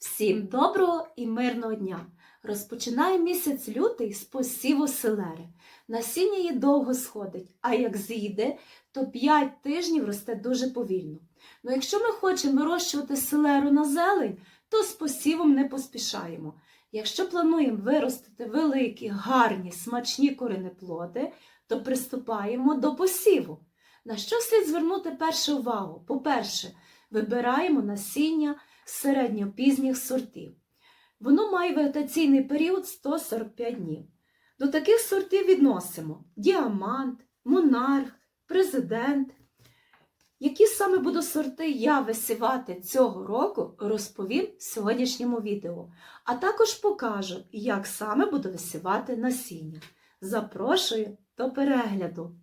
Всім доброго і мирного дня! Розпочинає місяць лютий з посіву селери. Насіння її довго сходить, а як зійде, то 5 тижнів росте дуже повільно. Ну якщо ми хочемо вирощувати селеру на зелень, то з посівом не поспішаємо. Якщо плануємо виростити великі, гарні, смачні коренеплоди, то приступаємо до посіву. На що слід звернути першу увагу? По-перше, вибираємо насіння середньопізніх сортів. Воно має вегетаційний період 145 днів. До таких сортів відносимо діамант, монарх, президент. Які саме буду сорти я висівати цього року, розповім в сьогоднішньому відео, а також покажу, як саме буду висівати насіння. Запрошую до перегляду.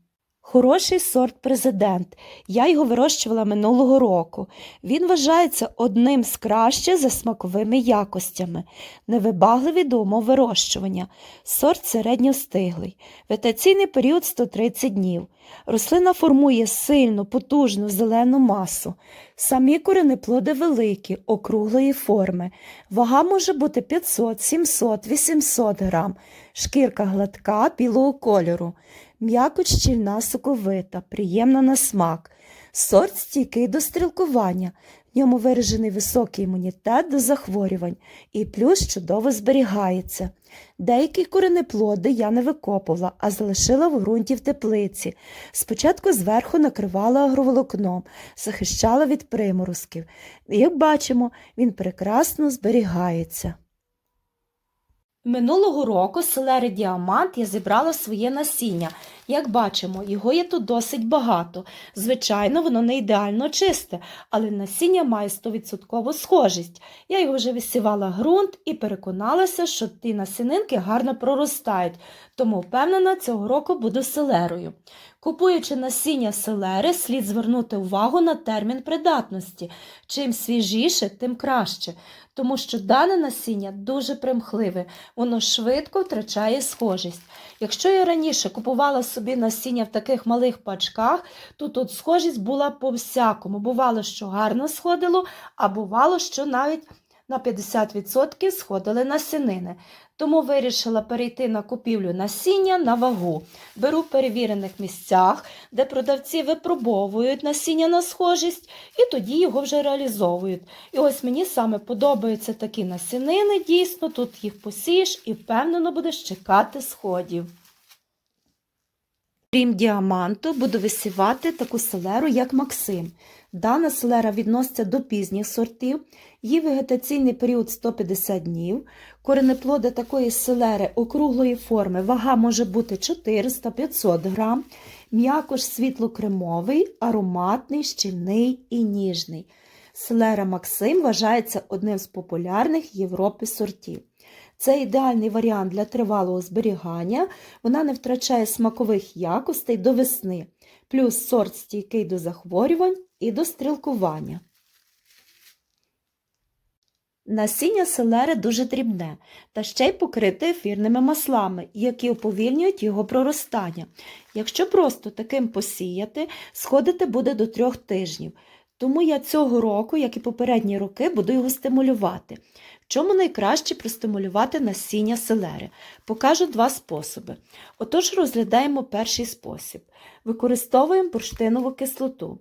Хороший сорт президент. Я його вирощувала минулого року. Він вважається одним з кращих за смаковими якостями, невибагливий до умов вирощування. Сорт середньостиглий. Вегетаційний період 130 днів. Рослина формує сильну, потужну зелену масу. Самі коренеплоди великі, округлої форми. Вага може бути 500, 700, 800 грам. Шкірка гладка, білого кольору. М'якоть щільна соковита, приємна на смак. Сорт стійкий до стрілкування. В ньому виражений високий імунітет до захворювань і плюс чудово зберігається. Деякі коренеплоди я не викопувала, а залишила в ґрунті в теплиці. Спочатку зверху накривала агроволокном, захищала від приморозків. Як бачимо, він прекрасно зберігається. Минулого року селери діамант я зібрала своє насіння. Як бачимо, його є тут досить багато. Звичайно, воно не ідеально чисте, але насіння має 100% схожість. Я його вже висівала ґрунт і переконалася, що ті насінинки гарно проростають, тому впевнена, цього року буду селерою. Купуючи насіння селери, слід звернути увагу на термін придатності. Чим свіжіше, тим краще, тому що дане насіння дуже примхливе, воно швидко втрачає схожість. Якщо я раніше купувала собі насіння в таких малих пачках, то тут схожість була по всякому. Бувало, що гарно сходило, а бувало, що навіть на 50% сходили насінини. Тому вирішила перейти на купівлю насіння на вагу. Беру в перевірених місцях, де продавці випробовують насіння на схожість, і тоді його вже реалізовують. І ось мені саме подобаються такі насінини, дійсно, тут їх посієш і впевнено будеш чекати сходів. Крім діаманту, буду висівати таку селеру, як Максим. Дана селера відноситься до пізніх сортів, її вегетаційний період 150 днів. Коренеплоди такої селери округлої форми, вага може бути 400-500 грам, м'якош світло-кремовий, ароматний, щільний і ніжний. Селера Максим вважається одним з популярних в Європі сортів. Це ідеальний варіант для тривалого зберігання, вона не втрачає смакових якостей до весни, плюс сорт стійкий до захворювань і до стрілкування. Насіння селери дуже дрібне та ще й покрите ефірними маслами, які уповільнюють його проростання. Якщо просто таким посіяти, сходити буде до трьох тижнів. Тому я цього року, як і попередні роки, буду його стимулювати. Чому найкраще простимулювати насіння селери? Покажу два способи. Отож, розглядаємо перший спосіб. Використовуємо бурштинову кислоту.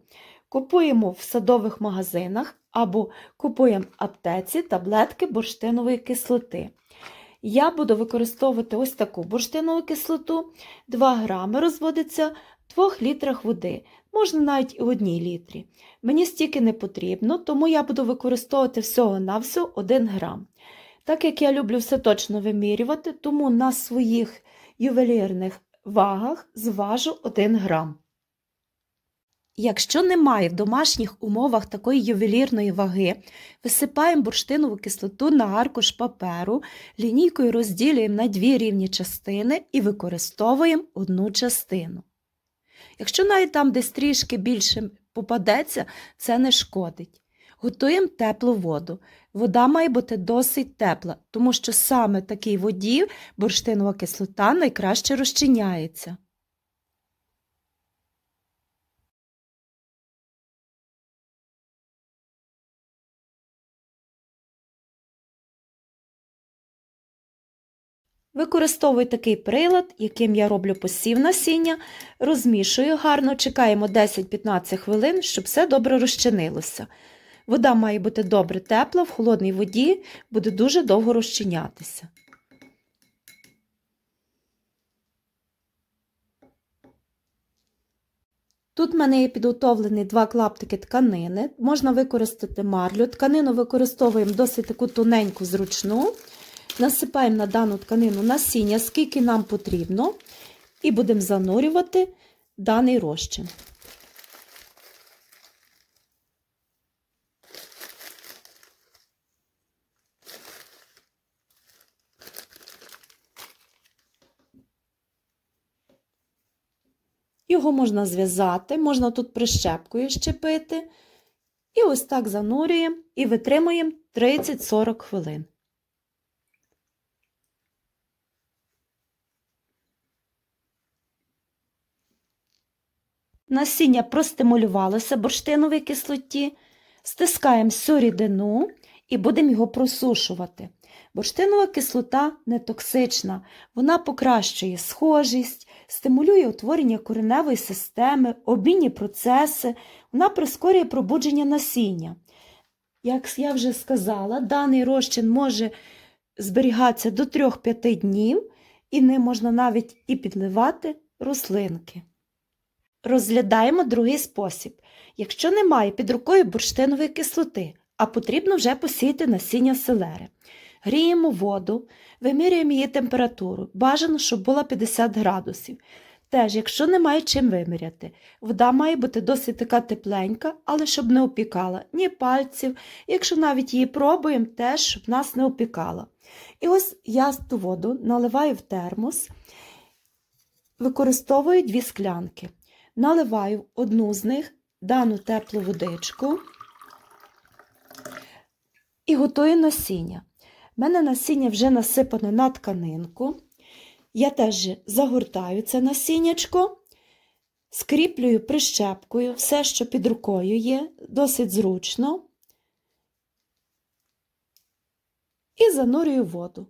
Купуємо в садових магазинах або купуємо в аптеці таблетки бурштинової кислоти. Я буду використовувати ось таку бурштинову кислоту, 2 грами розводиться в 2 літрах води, можна навіть і в 1 літрі. Мені стільки не потрібно, тому я буду використовувати всього-навсього 1 грам. Так як я люблю все точно вимірювати, тому на своїх ювелірних вагах зважу 1 грам. Якщо немає в домашніх умовах такої ювелірної ваги, висипаємо бурштинову кислоту на аркуш паперу, лінійкою розділюємо на дві рівні частини і використовуємо одну частину. Якщо навіть там десь трішки більше попадеться, це не шкодить. Готуємо теплу воду. Вода має бути досить тепла, тому що саме такій воді бурштинова кислота найкраще розчиняється. Використовую такий прилад, яким я роблю посів насіння, розмішую гарно, чекаємо 10-15 хвилин, щоб все добре розчинилося. Вода має бути добре тепла, в холодній воді буде дуже довго розчинятися. Тут в мене є підготовлені два клаптики тканини. Можна використати марлю. Тканину використовуємо досить таку тоненьку, зручну. Насипаємо на дану тканину насіння, скільки нам потрібно, і будемо занурювати даний розчин. Його можна зв'язати, можна тут прищепкою щепити. І ось так занурюємо і витримуємо 30-40 хвилин. Насіння простимулювалося бурштиновій кислоті, стискаємо всю рідину і будемо його просушувати. Бурштинова кислота не токсична, вона покращує схожість, стимулює утворення кореневої системи, обмінні процеси, вона прискорює пробудження насіння. Як я вже сказала, даний розчин може зберігатися до 3-5 днів, і ним можна навіть і підливати рослинки. Розглядаємо другий спосіб. Якщо немає під рукою бурштинової кислоти, а потрібно вже посіяти насіння селери. Гріємо воду, вимірюємо її температуру. Бажано, щоб була 50 градусів. Теж, якщо немає чим виміряти, вода має бути досить така тепленька, але щоб не опікала ні пальців. Якщо навіть її пробуємо, теж щоб нас не опікала. І ось я ту воду наливаю в термос, використовую дві склянки. Наливаю одну з них дану теплу водичку і готую насіння. У мене насіння вже насипане на тканинку. Я теж загортаю це насіннячко, скріплюю прищепкою, все, що під рукою є, досить зручно. І занурюю воду.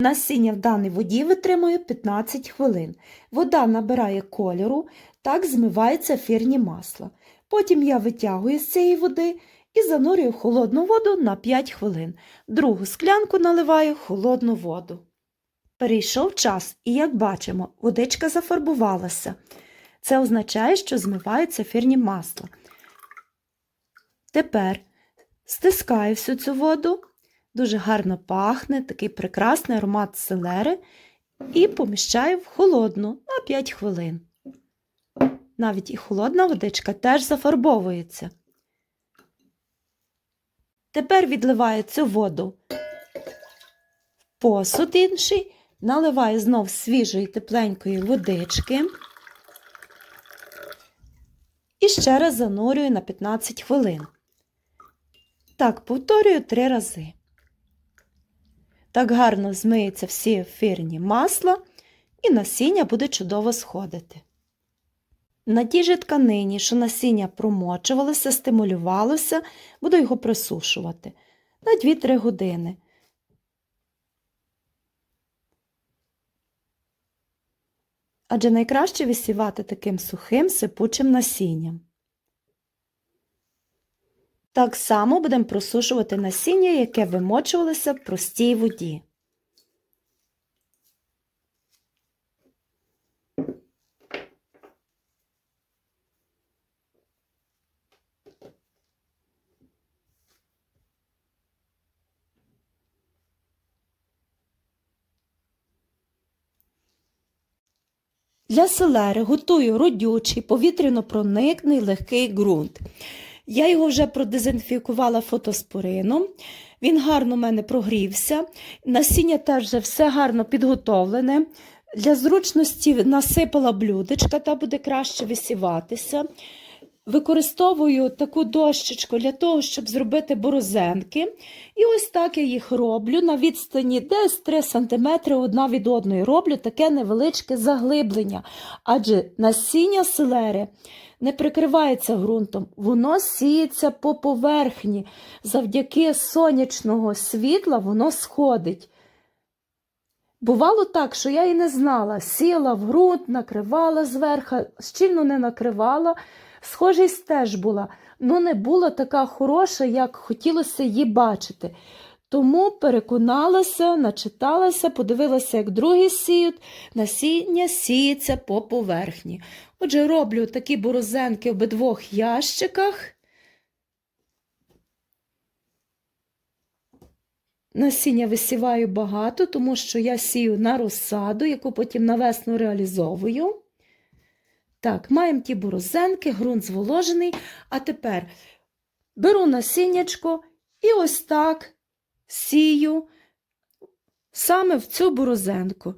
Насіння в даній воді витримує 15 хвилин. Вода набирає кольору, так змиваються ефірні масла. Потім я витягую з цієї води і занурюю в холодну воду на 5 хвилин. Другу склянку наливаю холодну воду. Перейшов час, і, як бачимо, водичка зафарбувалася. Це означає, що змиваються ефірні масла. Тепер стискаю всю цю воду, дуже гарно пахне, такий прекрасний аромат селери, і поміщаю в холодну на 5 хвилин. Навіть і холодна водичка теж зафарбовується. Тепер відливаю цю воду в посуд інший, наливаю знов свіжої тепленької водички і ще раз занурюю на 15 хвилин. Так, повторюю три рази. Так гарно змиються всі ефірні масла, і насіння буде чудово сходити. На тій же тканині, що насіння промочувалося, стимулювалося, буду його присушувати на 2-3 години. Адже найкраще висівати таким сухим сипучим насінням. Так само будемо просушувати насіння, яке вимочувалося в простій воді. Для селери готую родючий, повітряно-проникний легкий ґрунт. Я його вже продезінфікувала фотоспорином. Він гарно в мене прогрівся. Насіння теж вже все гарно підготовлене. Для зручності насипала блюдечка, та буде краще висіватися. використовую таку дощечку для того, щоб зробити борозенки. І ось так я їх роблю на відстані десь 3 см одна від одної. Роблю таке невеличке заглиблення, адже насіння селери не прикривається ґрунтом, воно сіється по поверхні. Завдяки сонячного світла воно сходить. Бувало так, що я і не знала, сіла в ґрунт, накривала зверху, щільно не накривала. Схожість теж була, ну не була така хороша, як хотілося її бачити. Тому переконалася, начиталася, подивилася, як другі сіють, насіння сіється по поверхні. Отже, роблю такі борозенки в обидвох ящиках. Насіння висіваю багато, тому що я сію на розсаду, яку потім на весну реалізовую. Так, маємо ті борозенки, ґрунт зволожений. А тепер беру насіннячко і ось так сію саме в цю борозенку.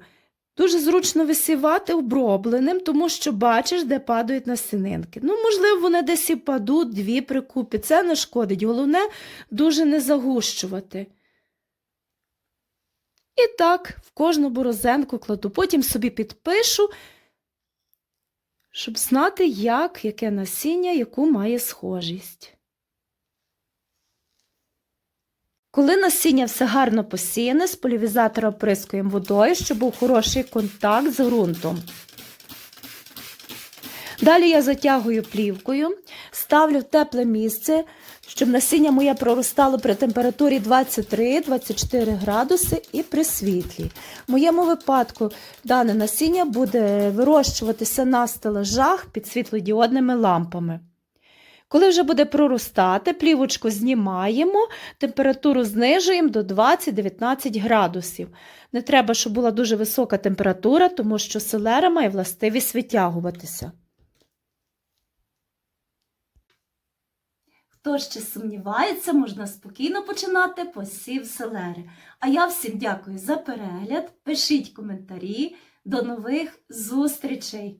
Дуже зручно висівати обробленим, тому що бачиш, де падають насінинки. Ну, можливо, вони десь і падуть, дві прикупі. Це не шкодить. Головне дуже не загущувати. І так в кожну борозенку кладу. Потім собі підпишу, щоб знати, як, яке насіння, яку має схожість. Коли насіння все гарно посіяне, з полівізатора оприскуємо водою, щоб був хороший контакт з ґрунтом. Далі я затягую плівкою, ставлю в тепле місце, щоб насіння моє проростало при температурі 23-24 градуси і при світлі. В моєму випадку дане насіння буде вирощуватися на стелажах під світлодіодними лампами. Коли вже буде проростати, плівочку знімаємо, температуру знижуємо до 20-19 градусів. Не треба, щоб була дуже висока температура, тому що селера має властивість витягуватися. Хто ще сумнівається, можна спокійно починати посів селери. А я всім дякую за перегляд. Пишіть коментарі. До нових зустрічей!